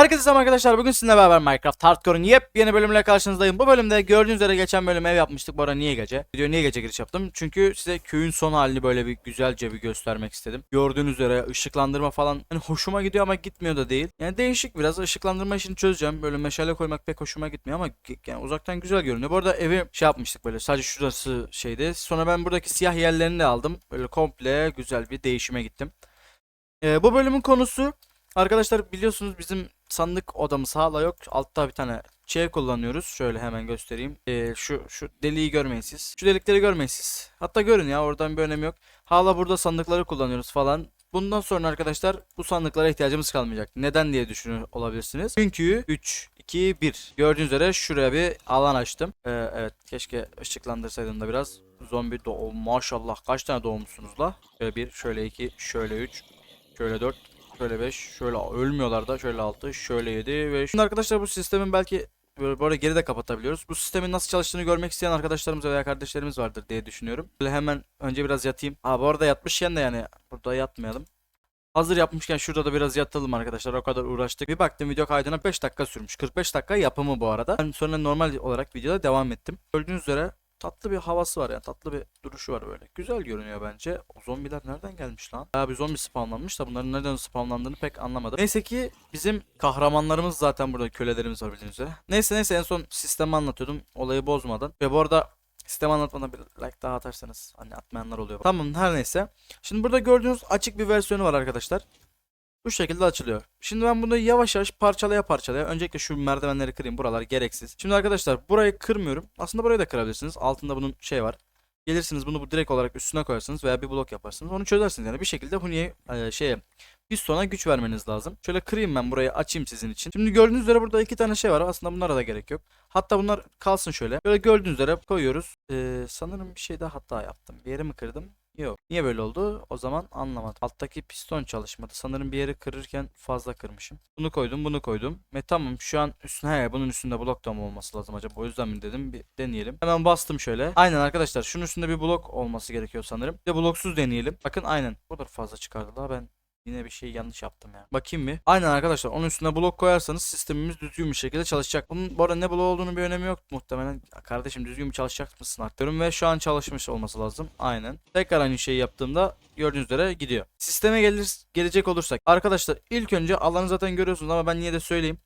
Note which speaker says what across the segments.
Speaker 1: Herkese selam arkadaşlar. Bugün sizinle beraber Minecraft Hardcore'un yepyeni bölümüyle karşınızdayım. Bu bölümde gördüğünüz üzere geçen bölüm ev yapmıştık. Bu arada niye gece? Video niye gece giriş yaptım? Çünkü size köyün son halini böyle bir güzelce bir göstermek istedim. Gördüğünüz üzere ışıklandırma falan hani hoşuma gidiyor ama gitmiyor da değil. Yani değişik biraz ışıklandırma işini çözeceğim. Böyle meşale koymak pek hoşuma gitmiyor ama yani uzaktan güzel görünüyor. Bu arada evi şey yapmıştık böyle sadece şurası şeydi. Sonra ben buradaki siyah yerlerini de aldım. Böyle komple güzel bir değişime gittim. Ee, bu bölümün konusu Arkadaşlar biliyorsunuz bizim sandık odamız hala yok. Altta bir tane şey kullanıyoruz. Şöyle hemen göstereyim. Ee, şu şu deliği görmeyin siz. Şu delikleri görmeyin siz. Hatta görün ya oradan bir önemi yok. Hala burada sandıkları kullanıyoruz falan. Bundan sonra arkadaşlar bu sandıklara ihtiyacımız kalmayacak. Neden diye düşünüyor olabilirsiniz. Çünkü 3, 2, 1. Gördüğünüz üzere şuraya bir alan açtım. Ee, evet keşke ışıklandırsaydım da biraz. Zombi doğum maşallah kaç tane doğmuşsunuz la? Şöyle 1, şöyle 2, şöyle 3, şöyle 4, Şöyle 5, şöyle ölmüyorlar da şöyle 6, şöyle 7 ve şimdi arkadaşlar bu sistemin belki böyle bu geri de kapatabiliyoruz. Bu sistemin nasıl çalıştığını görmek isteyen arkadaşlarımız veya kardeşlerimiz vardır diye düşünüyorum. Böyle hemen önce biraz yatayım. Aa bu arada yatmışken de yani burada yatmayalım. Hazır yapmışken şurada da biraz yatalım arkadaşlar. O kadar uğraştık. Bir baktım video kaydına 5 dakika sürmüş. 45 dakika yapımı bu arada. Ben sonra normal olarak videoda devam ettim. Gördüğünüz üzere tatlı bir havası var yani tatlı bir duruşu var böyle. Güzel görünüyor bence. O zombiler nereden gelmiş lan? Bayağı bir zombi spawnlanmış da bunların nereden spawnlandığını pek anlamadım. Neyse ki bizim kahramanlarımız zaten burada kölelerimiz var bildiğiniz üzere. Neyse neyse en son sistemi anlatıyordum olayı bozmadan. Ve bu arada sistemi anlatmadan bir like daha atarsanız hani atmayanlar oluyor. Tamam her neyse. Şimdi burada gördüğünüz açık bir versiyonu var arkadaşlar. Bu şekilde açılıyor. Şimdi ben bunu yavaş yavaş parçalaya parçalaya. Öncelikle şu merdivenleri kırayım. Buralar gereksiz. Şimdi arkadaşlar burayı kırmıyorum. Aslında burayı da kırabilirsiniz. Altında bunun şey var. Gelirsiniz bunu bu direkt olarak üstüne koyarsınız veya bir blok yaparsınız. Onu çözersiniz yani bir şekilde Huni'ye e, şeye pistona güç vermeniz lazım. Şöyle kırayım ben burayı açayım sizin için. Şimdi gördüğünüz üzere burada iki tane şey var. Aslında bunlara da gerek yok. Hatta bunlar kalsın şöyle. Böyle gördüğünüz üzere koyuyoruz. Ee, sanırım bir şey daha hata yaptım. Bir yeri mi kırdım? Yok. Niye böyle oldu? O zaman anlamadım. Alttaki piston çalışmadı. Sanırım bir yeri kırırken fazla kırmışım. Bunu koydum, bunu koydum. Ve tamam şu an üstüne he, bunun üstünde blok da mı olması lazım acaba? O yüzden mi dedim? Bir deneyelim. Hemen bastım şöyle. Aynen arkadaşlar. Şunun üstünde bir blok olması gerekiyor sanırım. Bir de bloksuz deneyelim. Bakın aynen. Bu kadar fazla çıkardı daha ben Yine bir şey yanlış yaptım ya. Bakayım bir. Aynen arkadaşlar onun üstüne blok koyarsanız sistemimiz düzgün bir şekilde çalışacak. Bunun bu arada ne blok olduğunu bir önemi yok muhtemelen. Kardeşim düzgün bir çalışacak mısın artık ve şu an çalışmış olması lazım. Aynen. Tekrar aynı şeyi yaptığımda gördüğünüz üzere gidiyor. Sisteme gelir, gelecek olursak. Arkadaşlar ilk önce alanı zaten görüyorsunuz ama ben yine de söyleyeyim.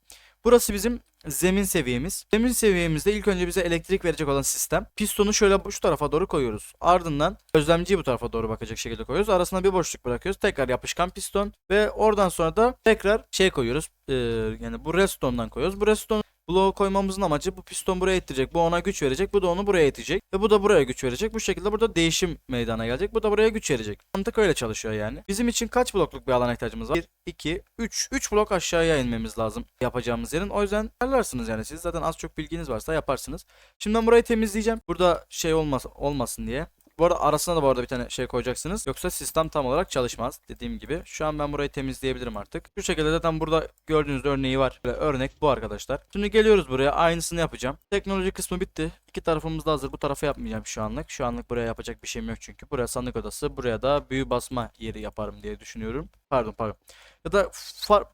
Speaker 1: Burası bizim zemin seviyemiz. Zemin seviyemizde ilk önce bize elektrik verecek olan sistem. Pistonu şöyle şu tarafa doğru koyuyoruz. Ardından gözlemciyi bu tarafa doğru bakacak şekilde koyuyoruz. Arasına bir boşluk bırakıyoruz. Tekrar yapışkan piston ve oradan sonra da tekrar şey koyuyoruz. Ee, yani bu redstone'dan koyuyoruz. Bu redstone bloğu koymamızın amacı bu piston buraya ittirecek. Bu ona güç verecek. Bu da onu buraya itecek. Ve bu da buraya güç verecek. Bu şekilde burada değişim meydana gelecek. Bu da buraya güç verecek. Mantık öyle çalışıyor yani. Bizim için kaç blokluk bir alana ihtiyacımız var? 1, 2, 3. 3 blok aşağıya inmemiz lazım yapacağımız yerin. O yüzden ayarlarsınız yani siz. Zaten az çok bilginiz varsa yaparsınız. Şimdi ben burayı temizleyeceğim. Burada şey olmaz, olmasın diye. Bu arada arasına da bu arada bir tane şey koyacaksınız. Yoksa sistem tam olarak çalışmaz. Dediğim gibi. Şu an ben burayı temizleyebilirim artık. Şu şekilde zaten burada gördüğünüz örneği var. Böyle örnek bu arkadaşlar. Şimdi geliyoruz buraya. Aynısını yapacağım. Teknoloji kısmı bitti. İki tarafımız da hazır. Bu tarafa yapmayacağım şu anlık. Şu anlık buraya yapacak bir şeyim yok çünkü. Buraya sandık odası. Buraya da büyü basma yeri yaparım diye düşünüyorum. Pardon pardon. Ya da far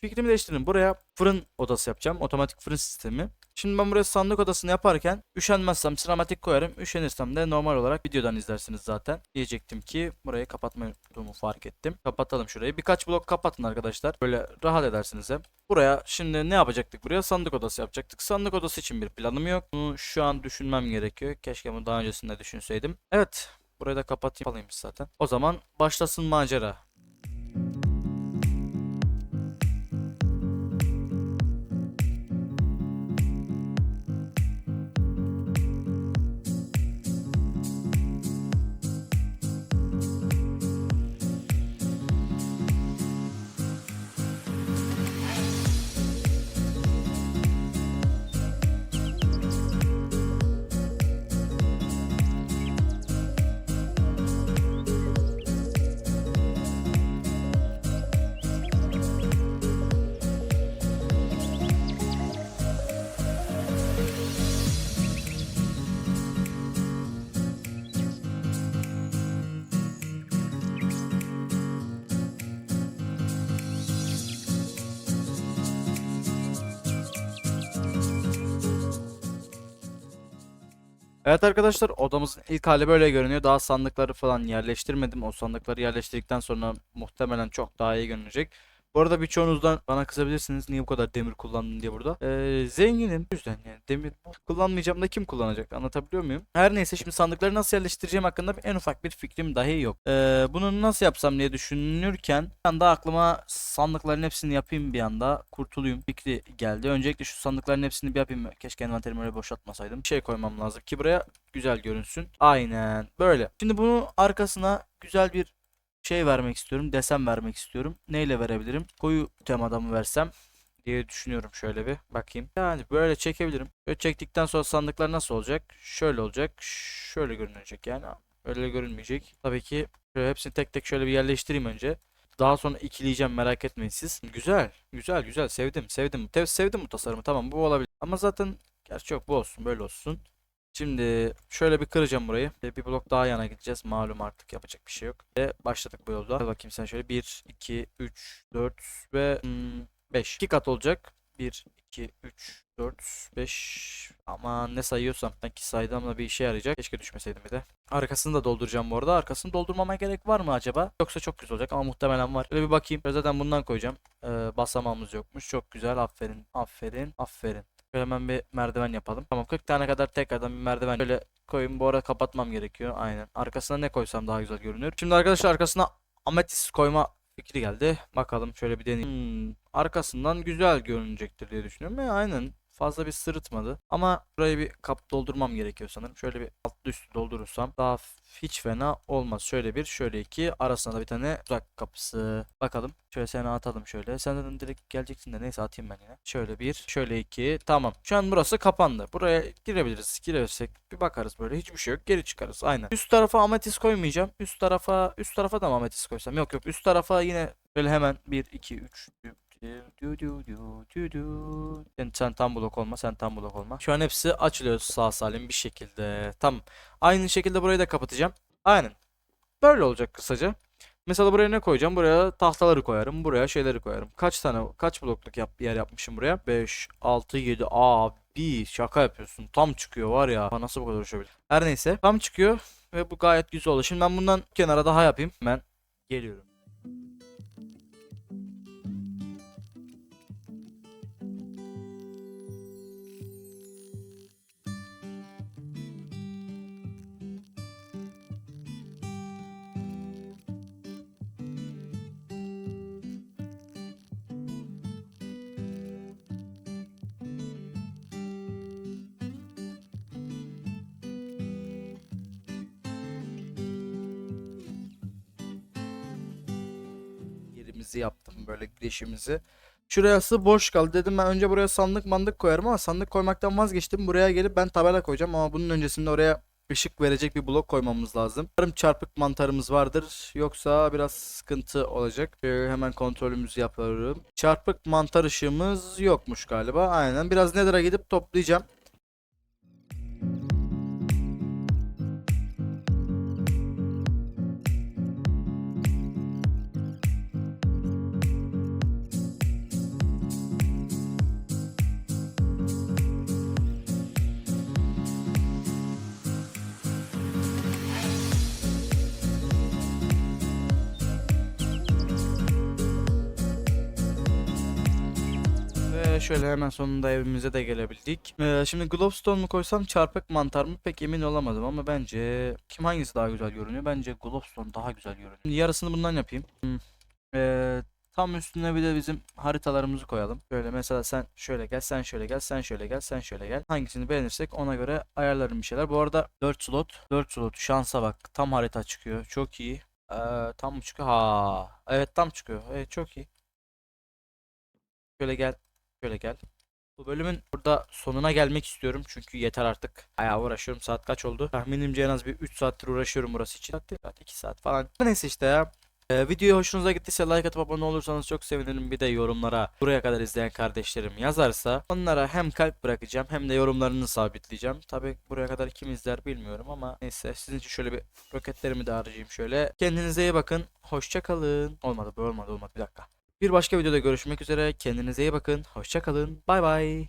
Speaker 1: fikrimi değiştirdim. Buraya fırın odası yapacağım. Otomatik fırın sistemi. Şimdi ben buraya sandık odasını yaparken üşenmezsem sinematik koyarım. Üşenirsem de normal olarak videodan izlersiniz zaten. Diyecektim ki burayı kapatmayı unuttuğumu fark ettim. Kapatalım şurayı. Birkaç blok kapatın arkadaşlar. Böyle rahat edersiniz hep. Buraya şimdi ne yapacaktık buraya? Sandık odası yapacaktık. Sandık odası için bir planım yok. Bunu şu an düşünmem gerekiyor. Keşke bunu daha öncesinde düşünseydim. Evet. Burayı da kapatayım zaten. O zaman başlasın macera. Evet arkadaşlar odamızın ilk hali böyle görünüyor. Daha sandıkları falan yerleştirmedim. O sandıkları yerleştirdikten sonra muhtemelen çok daha iyi görünecek. Bu arada birçoğunuzdan bana kızabilirsiniz niye bu kadar demir kullandın diye burada. Ee, zenginim. Yüzden yani demir kullanmayacağım da kim kullanacak anlatabiliyor muyum? Her neyse şimdi sandıkları nasıl yerleştireceğim hakkında bir- en ufak bir fikrim dahi yok. Ee, bunu nasıl yapsam diye düşünürken bir anda aklıma sandıkların hepsini yapayım bir anda kurtulayım fikri geldi. Öncelikle şu sandıkların hepsini bir yapayım. Keşke envanterimi öyle boşaltmasaydım. Bir şey koymam lazım ki buraya güzel görünsün. Aynen böyle. Şimdi bunu arkasına güzel bir şey vermek istiyorum. Desen vermek istiyorum. Neyle verebilirim? Koyu temada mı versem? diye düşünüyorum şöyle bir bakayım. Yani böyle çekebilirim. Böyle çektikten sonra sandıklar nasıl olacak? Şöyle olacak. Şöyle görünecek yani. Öyle görünmeyecek. Tabii ki şöyle hepsini tek tek şöyle bir yerleştireyim önce. Daha sonra ikileyeceğim merak etmeyin siz. Güzel. Güzel güzel sevdim sevdim. Sevdim bu tasarımı tamam bu olabilir. Ama zaten gerçi yok bu olsun böyle olsun. Şimdi şöyle bir kıracağım burayı. Bir blok daha yana gideceğiz. Malum artık yapacak bir şey yok. Ve başladık bu yolda. Hadi bakayım sen şöyle 1, 2, 3, 4 ve 5. 2 kat olacak. 1, 2, 3, 4, 5. Aman ne sayıyorsam. Sanki saydığımda bir işe yarayacak. Keşke düşmeseydim bir de. Arkasını da dolduracağım bu arada. Arkasını doldurmama gerek var mı acaba? Yoksa çok güzel olacak ama muhtemelen var. Şöyle bir bakayım. Zaten bundan koyacağım. Ee, basamağımız yokmuş. Çok güzel. Aferin. Aferin. Aferin. Şöyle hemen bir merdiven yapalım. Tamam 40 tane kadar tekrardan bir merdiven şöyle koyayım. Bu arada kapatmam gerekiyor. Aynen. Arkasına ne koysam daha güzel görünür. Şimdi arkadaşlar arkasına ametist koyma fikri geldi. Bakalım şöyle bir deneyeyim. Hmm, arkasından güzel görünecektir diye düşünüyorum. E, aynen. Fazla bir sırıtmadı. Ama burayı bir kap doldurmam gerekiyor sanırım. Şöyle bir altlı üstü doldurursam daha hiç fena olmaz. Şöyle bir, şöyle iki. Arasına da bir tane uzak kapısı. Bakalım. Şöyle seni atalım şöyle. Sen direkt geleceksin de neyse atayım ben yine. Şöyle bir, şöyle iki. Tamam. Şu an burası kapandı. Buraya girebiliriz. Girersek bir bakarız böyle. Hiçbir şey yok. Geri çıkarız. Aynen. Üst tarafa ametist koymayacağım. Üst tarafa, üst tarafa da mı ametist koysam? Yok yok. Üst tarafa yine böyle hemen 1, 2, 3, Du du du du du. Sen, sen tam blok olma, sen tam blok olma. Şu an hepsi açılıyor sağ salim bir şekilde. Tamam. Aynı şekilde burayı da kapatacağım. Aynen. Böyle olacak kısaca. Mesela buraya ne koyacağım? Buraya tahtaları koyarım. Buraya şeyleri koyarım. Kaç tane, kaç blokluk yap, yer yapmışım buraya? 5, 6, 7. Abi şaka yapıyorsun. Tam çıkıyor var ya. Nasıl bu kadar uçabilir? Her neyse. Tam çıkıyor. Ve bu gayet güzel oldu. Şimdi ben bundan kenara daha yapayım. Ben geliyorum. Yerimizi yaptım böyle girişimizi. Şurası boş kaldı. Dedim ben önce buraya sandık mandık koyarım ama sandık koymaktan vazgeçtim. Buraya gelip ben tabela koyacağım ama bunun öncesinde oraya ışık verecek bir blok koymamız lazım. Umarım çarpık mantarımız vardır. Yoksa biraz sıkıntı olacak. Şöyle hemen kontrolümüzü yapıyorum. Çarpık mantar ışığımız yokmuş galiba. Aynen. Biraz Nether'a gidip toplayacağım. Şöyle hemen sonunda evimize de gelebildik. Ee, şimdi Glowstone mu koysam çarpık mantar mı pek emin olamadım ama bence kim hangisi daha güzel görünüyor? Bence Glowstone daha güzel görünüyor. Şimdi yarısını bundan yapayım. Hmm. Ee, tam üstüne bir de bizim haritalarımızı koyalım. Böyle mesela sen şöyle gel, sen şöyle gel, sen şöyle gel, sen şöyle gel. Hangisini beğenirsek ona göre ayarlarım bir şeyler. Bu arada 4 slot, 4 slot şansa bak. Tam harita çıkıyor. Çok iyi. Ee, tam mı çıkıyor? Ha, evet tam çıkıyor. Evet çok iyi. Şöyle gel. Şöyle gel. Bu bölümün burada sonuna gelmek istiyorum çünkü yeter artık. Ayağa uğraşıyorum. Saat kaç oldu? Tahminimce en az bir 3 saattir uğraşıyorum burası için. Saat, değil, saat 2 saat falan. Neyse işte ya. Ee, videoya hoşunuza gittiyse like atıp abone olursanız çok sevinirim. Bir de yorumlara buraya kadar izleyen kardeşlerim yazarsa onlara hem kalp bırakacağım hem de yorumlarını sabitleyeceğim. Tabi buraya kadar kim izler bilmiyorum ama neyse sizin için şöyle bir roketlerimi de harcayayım şöyle. Kendinize iyi bakın. Hoşça kalın. Olmadı bu olmadı olmadı bir dakika. Bir başka videoda görüşmek üzere. Kendinize iyi bakın. Hoşça kalın. Bay bay.